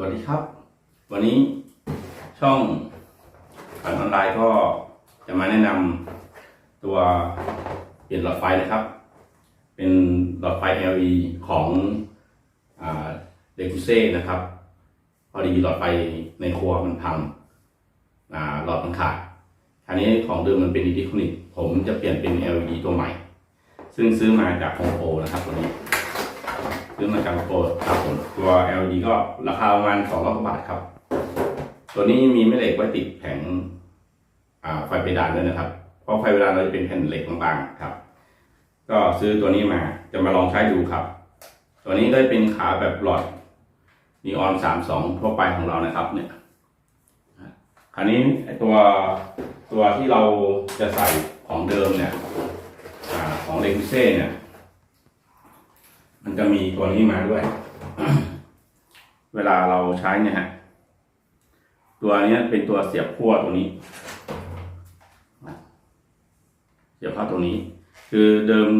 สวัสดีครับ วันนี้ช่องผ่านออนไลน์ก็จะมาแนะนำตัวเปลี่ยนหลอดไฟนะครับ เป็นหลอดไฟ LED ของเดคูเซ่นะครับ พอดีหลอดไฟในครัวมันพังหลอดมันขาดคราวนี้ของเดิมมันเป็นอิเล็กทรอนิกส์ผมจะเปลี่ยนเป็น LED ตัวใหม่ ซึ่งซื้อมาจากโฮมโปรนะครับตัวนี้ ซื้อมาจากโปรครับผมตัว LED ก็ราคาประมาณ200กว่าบาทครับ ตัวนี้มีแม่เหล็กไว้ติดแผงไฟเพดานด้วยนะครับ เพราะไฟเพดานเราจะเป็นแผ่นเหล็กบางๆครับ ก็ซื้อตัวนี้มาจะมาลองใช้ดูครับ ตัวนี้ได้เป็นขาแบบหลอดนีออน32ทั่วไปของเรานะครับ เนี่ยคราวนี้ตัวตัวที่เราจะใส่ของเดิมเนี่ยอของเลกุเซ่เนี่ย มันจะมีตัวนี้มาด้วย เวลาเราใช้เนี่ยฮะ ตัวนี้เป็นตัวเสียบขั้วตัวนี้ เสียบเข้าตรงนี้ คือเดิม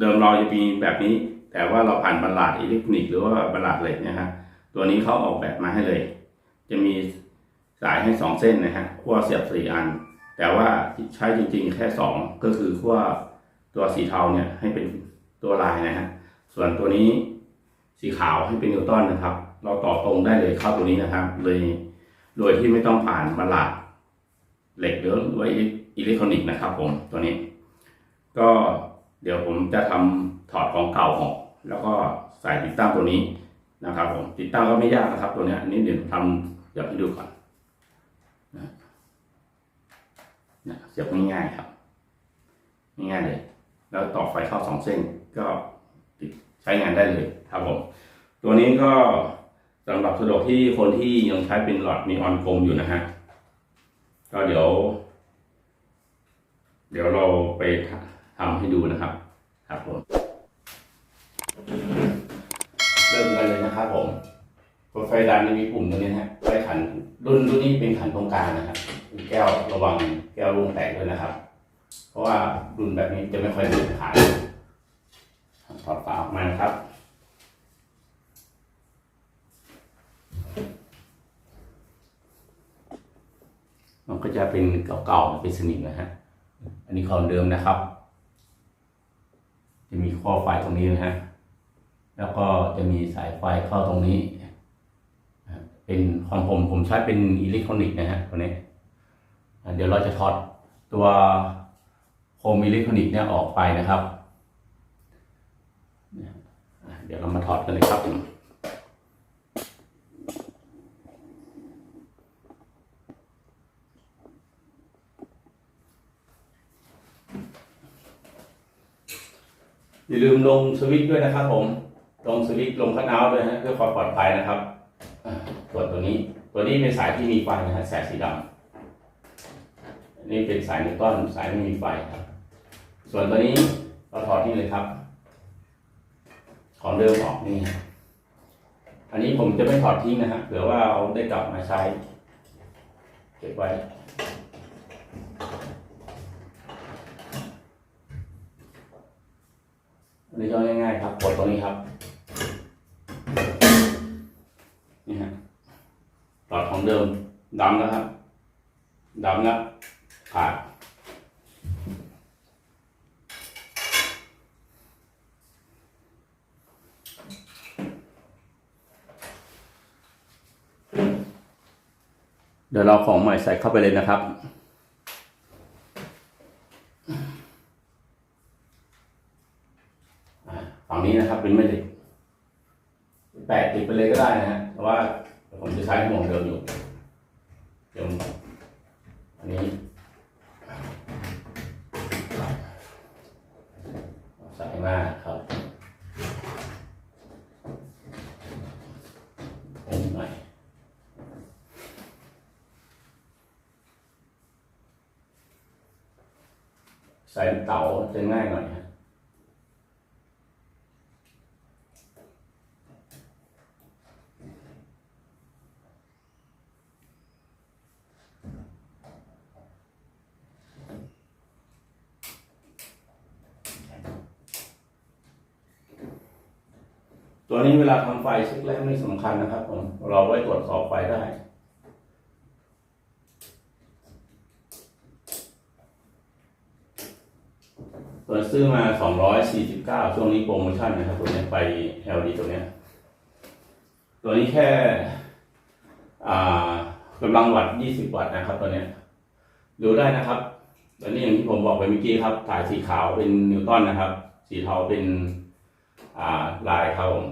เดิมเราจะมีแบบนี้ แต่ว่าเราผ่านบรรลาดอิเล็กทรอนิกส์หรือว่าบรรลาดเหล็กเนะฮะ ตัวนี้เขาออกแบบมาให้เลย จะมีสายให้สองเส้นนะฮะขั้วเสียบสี่อัน แต่ว่าใช้จริงๆแค่สองก็คือขั้วตัวสีเทาเนี่ยให้เป็นตัวลายนะฮะ ส่วนตัวนี้สีขาวให้เป็นนิวตันนะครับ เราต่อตรงได้เลยเข้าตัวนี้นะครับ เลยโดยที่ไม่ต้องผ่านบรรลาดเหล็กหรือไว้อิเล็กทรอนิกส์นะครับผมตัวนี้ ก็เดี๋ยวผมจะทำถอดของเก่าออก แล้วก็ใส่ติดตั้งตัวนี้นะครับผมติดตั้งก็ไม่ยากนะครับตัวนี้อันนี้เดี๋ยวทำเดี๋ยวให้ดูก่อนนะนะเสียบง่ายๆครับ ง่ายๆเลย แล้วต่อไฟเข้าสองเส้นก็ ใช้งานได้เลยครับผมตัวนี้ก็สำหรับสะดวกที่คนที่ยังใช้เป็นหลอดนีออนกลมอยู่นะฮะก็เดี๋ยว เดี๋ยวเราไปทำให้ดูนะครับ ครับผมเริ่มกันเลยนะครับผมตัวไฟดันจะมีปุ่มตรงนี้นะฮะไฟขันรุ่นรุ่นนี้เป็นขันตรงกลางนะครับมีแก้วระวังแก้วรุ่งแตกด้วยนะครับ เพราะว่ารุ่นแบบนี้จะไม่ค่อยเดินขาย อดฝาออกมานะครับ มันก็จะเป็นเก่าๆเป็นสนิมนะฮะ อันนี้ของเดิมนะครับ จะมีข้อไฟตรงนี้นะฮะ แล้วก็จะมีสายไฟเข้าตรงนี้ เป็นของผมผมใช้เป็นอิเล็กทรอนิกส์นะฮะตัวนี้เดี๋ยวเราจะถอดตัวโคมอิเล็กทรอนิกส์เนี่ยออกไปนะครับ ดี๋ยวเรามาถอดกันเลยครับผมอย่าลืมลงสวิตช์ด้วยนะครับ ผม ลงสวิตช์ลงคัทเอาท์ด้วยฮะเพื่อความปลอดภัยนะครับอะส่วนตัวนี้ ตัวนี้เป็นสายที่มีไฟนะฮะแสสีดำนนี้เป็นสายนิวตันสายไม่มีไฟครับ ส่วนตัวนี้เราถอดนี่เลยครับ ของเดิมออกนี่ อันนี้ผมจะไม่ถอดทิ้งนะฮะเผื่อว่าเอาได้กลับมาใช้ เก็บไว้ อันนี้ก็ง่ายๆครับกดตรงนี้ครับ นี่ฮะหลอดของเดิมดำแล้วครับดำแล้วขาด เดี๋ยวเราของใหม่ใส่เข้าไปเลยนะครับ ฝั่งนี้นะครับเป็นไม่เหล็กแปะติดไปเลยก็ได้นะฮะเพราะว่าผมจะใช้ห่วงเดิมอยู่เดี๋ยวอันนี้ใส่มาครับผมหน่อย ใส่เต๋าจะง่ายหน่อยฮะตัวนี้เวลาทำไฟเช็คแรกไม่สำคัญนะครับผมเราไว้ตรวจสอบไฟได้ ตัวซื้อมา 249 ช่วงนี้โปรโมชั่นนะครับ ตัวเนี้ยไป LD ตัวเนี้ยตัวนี้แค่กำลังวัตต์20 วัตต์นะครับ ตัวเนี้ยดูได้นะครับ ตัวนี้อย่างที่ผมบอกไปเมื่อกี้ครับถ่ายสีขาวเป็นนิวตันนะครับ สีเทาเป็นลายครับผม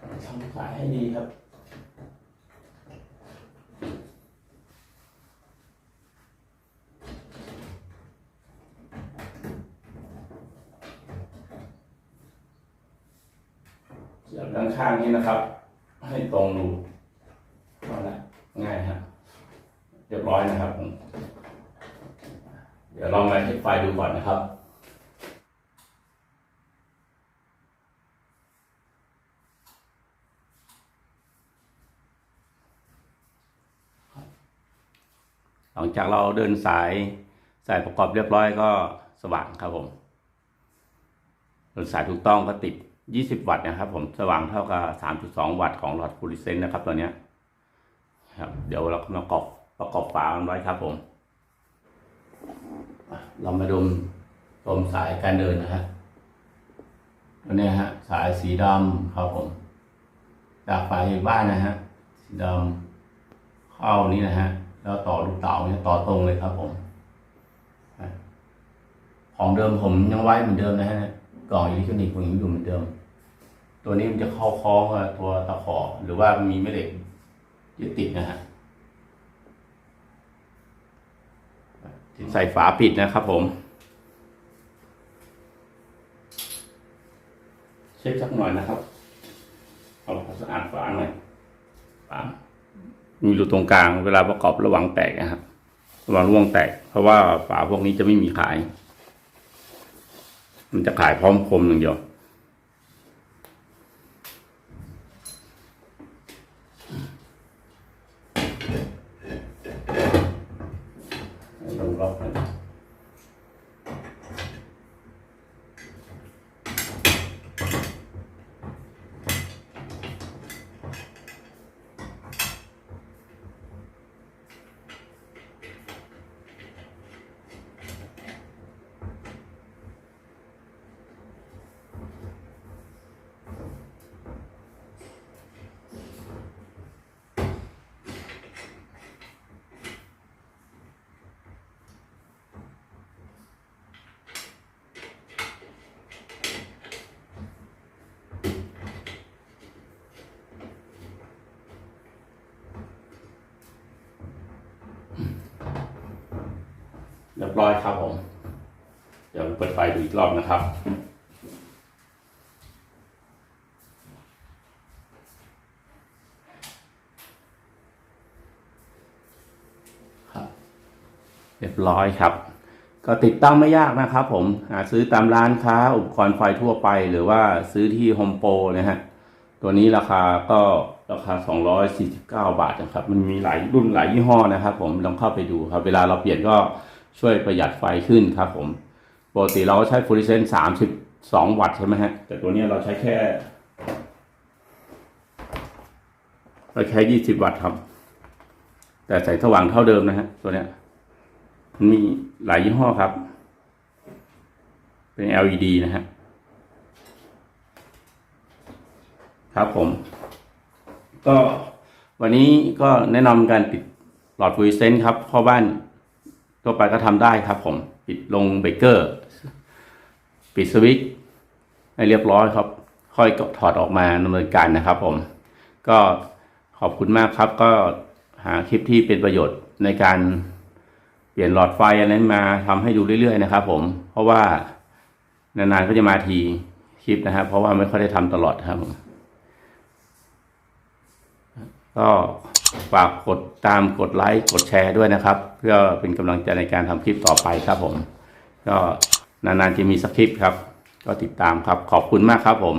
ทำ ขายให้ดีครับเสียบด้านข้างนี้นะครับ ให้ตรงดูเอาละง่ายครับเรียบร้อยนะครับ เดี๋ยวลองมาเช็คไฟดูก่อนนะครับ งจากเราเดินสายสายประกอบเรียบร้อยก็สว่างครับผมเดินสายถูกต้องก็ติด 20 วัตต์นะครับ ผมสว่างเท่ากับ 3.2 วัตต์ของหลอดฟลูออเรสเซนต์นะครับตัวเนี้ยครับเดี๋ยวเราประกอบประกอบฝามันไว้ครับผม เรามาดมชมสายการเดินนะฮะตัวนี้ฮะสายสีดำครับผม จากไฟบ้านนะฮะสีดำเข้านี้นะฮะ แล้วต่อลูกเต๋าเนี่ยต่อตรงเลยครับ ผมของเดิมผมยังไว้เหมือนเดิมนะฮะกล่องอิเล็กทรอนิกส์ผมยังอยู่เหมือนเดิม ตัวนี้มันจะเข้าคล้องกับตัวตะขอหรือว่ามีแม่เหล็กยึดติดนะฮะใส่ฝาปิดนะครับผม เช็คสักหน่อยนะครับเอาความสะอาดฝาหน่อยฝา มีรูตรงกลางเวลาประกอบระหว่างแตกนะครับระหว่างร่วงแตก เพราะว่าฝาพวกนี้จะไม่มีขาย มันจะขายพร้อมคมหนึ่งเดียวลงรอบนะ เรียบร้อยครับผม เดี๋ยวเปิดไฟดูอีกรอบนะครับ ครับ เรียบร้อยครับ ก็ติดตั้งไม่ยากนะครับผมหาซื้อตามร้านค้าอุปกรณ์ไฟทั่วไป หรือว่าซื้อที่โฮมโปรนะฮะ ตัวนี้ราคาก็ราคา 249 บาทนะครับ มันมีหลายรุ่นหลายยี่ห้อนะครับ ผมลองเข้าไปดูครับ เวลาเราเปลี่ยนก็ ช่วยประหยัดไฟขึ้นครับผมปกติเราใช้ฟลูออเรสเซนต์32วัตต์ใช่ไหมฮะ แต่ตัวนี้เราใช้แค่ เราใช้20วัตต์ครับ แต่ใส่สว่างเท่าเดิมนะฮะ ตัวเนี้ยมันมีหลายยี่ห้อครับ เป็น LED นะฮะ ครับผม ก็วันนี้ก็แนะนำการปิดหลอดฟลูออเรสเซนต์ครับเข้าบ้าน ทั่วไปก็ทำได้ครับผม ปิดลงเบรกเกอร์ ปิดสวิตช์ให้เรียบร้อยครับ ค่อยถอดออกมาดำเนินการนะครับผม ก็ขอบคุณมากครับ ก็หาคลิปที่เป็นประโยชน์ในการเปลี่ยนหลอดไฟอะไรมาทำให้ดูเรื่อยๆนะครับ ผม เพราะว่านานๆก็จะมาทีคลิปนะครับ เพราะว่าไม่ค่อยได้ทำตลอดครับผมก็ ฝากกดตามกดไลค์กดแชร์ด้วยนะครับ เพื่อเป็นกำลังใจในการทำคลิปต่อไปครับผม ก็นานๆจะมีสักคลิปครับ ก็ติดตามครับขอบคุณมากครับผม